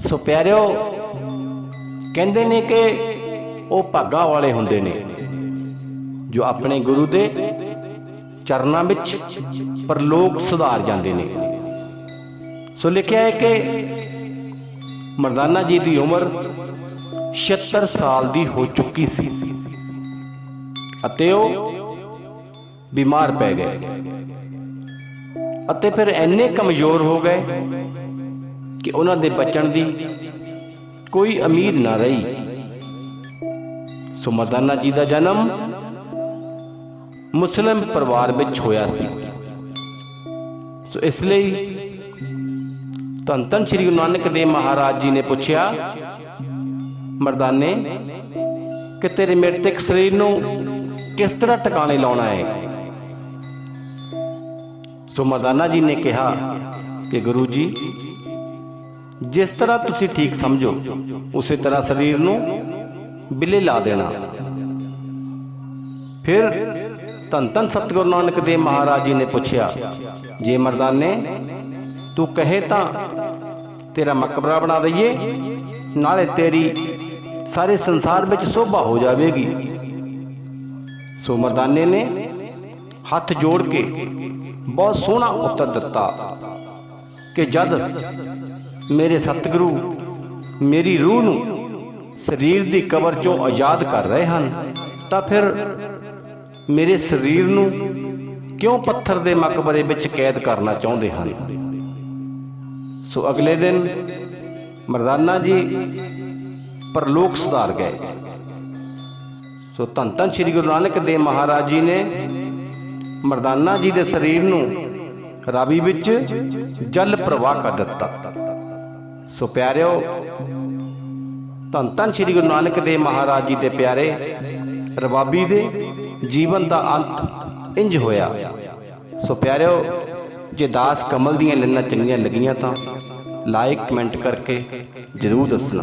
ਸੋ ਪਿਆਰਿਓ, ਕਹਿੰਦੇ ਨੇ ਕਿ ਉਹ ਭਾਗਾਂ ਵਾਲੇ ਹੁੰਦੇ ਨੇ, ਜੋ ਆਪਣੇ ਗੁਰੂ ਦੇ ਚਰਨਾਂ ਵਿੱਚ ਪਰਲੋਕ ਸੁਧਾਰ ਜਾਂਦੇ ਨੇ। ਸੋ ਲਿਖਿਆ ਹੈ ਕਿ ਮਰਦਾਨਾ ਜੀ ਦੀ ਉਮਰ 76 ਸਾਲ ਦੀ ਹੋ ਚੁੱਕੀ ਸੀ ਅਤੇ ਉਹ ਬਿਮਾਰ ਪੈ ਗਏ। ਅਤੇ ਫਿਰ ਇੰਨੇ ਕਮਜ਼ੋਰ ਹੋ ਗਏ ਕਿ ਉਹਨਾਂ ਦੇ ਬਚਣ ਦੀ ਕੋਈ ਉਮੀਦ ਨਾ ਰਹੀ। ਸੋ ਮਰਦਾਨਾ ਜੀ ਦਾ ਜਨਮ ਮੁਸਲਿਮ ਪਰਿਵਾਰ ਵਿੱਚ ਹੋਇਆ ਸੀ। ਸੋ ਇਸ ਲਈ ਧੰਨ ਧੰਨ ਸ੍ਰੀ ਗੁਰੂ ਨਾਨਕ ਦੇਵ ਮਹਾਰਾਜ ਜੀ ਨੇ ਪੁੱਛਿਆ, ਮਰਦਾਨੇ, ਕਿ ਤੇਰੇ ਮ੍ਰਿਤਕ ਸਰੀਰ ਨੂੰ ਕਿਸ ਤਰ੍ਹਾਂ ਟਿਕਾਣੇ ਲਾਉਣਾ ਹੈ? ਸੋ ਮਰਦਾਨਾ ਜੀ ਨੇ ਕਿਹਾ ਕਿ ਗੁਰੂ ਜੀ ਜਿਸ ਤਰ੍ਹਾਂ ਤੁਸੀਂ ਠੀਕ ਸਮਝੋ, ਉਸੇ ਤਰ੍ਹਾਂ ਸਰੀਰ ਨੂੰ ਬਿੱਲੇ ਲਾ ਦੇਣਾ। ਫਿਰ ਧੰਨ ਧੰਨ ਸਤਿਗੁਰੂ ਨਾਨਕ ਦੇਵ ਮਹਾਰਾਜ ਜੀ ਨੇ ਪੁੱਛਿਆ, ਜੇ ਮਰਦਾਨੇ, ਤੂੰ ਕਹੇ ਤਾਂ ਤੇਰਾ ਮਕਬਰਾ ਬਣਾ ਦਈਏ, ਨਾਲੇ ਤੇਰੀ ਸਾਰੇ ਸੰਸਾਰ ਵਿੱਚ ਸੋਭਾ ਹੋ ਜਾਵੇਗੀ। ਸੋ ਮਰਦਾਨੇ ਨੇ ਹੱਥ ਜੋੜ ਕੇ ਬਹੁਤ ਸੋਹਣਾ ਉੱਤਰ ਦਿੱਤਾ ਕਿ ਜਦ ਮੇਰੇ ਸਤਿਗੁਰੂ, ਮੇਰੀ ਰੂਹ ਨੂੰ ਸਰੀਰ ਦੀ ਕਬਰ ਚੋਂ ਆਜ਼ਾਦ ਕਰ ਰਹੇ ਹਨ, ਤਾਂ ਫਿਰ ਮੇਰੇ ਸਰੀਰ ਨੂੰ ਕਿਉਂ ਪੱਥਰ ਦੇ ਮਕਬਰੇ ਵਿੱਚ ਕੈਦ ਕਰਨਾ ਚਾਹੁੰਦੇ ਹਨ? ਸੋ ਅਗਲੇ ਦਿਨ ਮਰਦਾਨਾ ਜੀ ਪਰਲੋਕ ਸੁਧਾਰ ਗਏ। ਸੋ ਧੰਨ ਧੰਨ ਸ੍ਰੀ ਗੁਰੂ ਨਾਨਕ ਦੇਵ ਮਹਾਰਾਜ ਜੀ ਨੇ ਮਰਦਾਨਾ ਜੀ ਦੇ ਸਰੀਰ ਨੂੰ ਰਾਵੀ ਵਿੱਚ ਜਲ ਪ੍ਰਵਾਹ ਕਰ ਦਿੱਤਾ। ਸੋ ਪਿਆਰਿਓ, ਧੰਨ ਧੰਨ ਸ੍ਰੀ ਗੁਰੂ ਨਾਨਕ ਦੇਵ ਮਹਾਰਾਜ ਜੀ ਦੇ ਪਿਆਰੇ ਰਬਾਬੀ ਦੇ ਜੀਵਨ ਦਾ ਅੰਤ ਇੰਜ ਹੋਇਆ। ਸੋ ਪਿਆਰਿਓ, ਜੇ ਦਾਸ ਕਮਲ ਦੀਆਂ ਲੈਣਾ ਚੰਗੀਆਂ ਲੱਗੀਆਂ ਤਾਂ ਲਾਈਕ ਕਮੈਂਟ ਕਰਕੇ ਜਰੂਰ ਦੱਸਣਾ।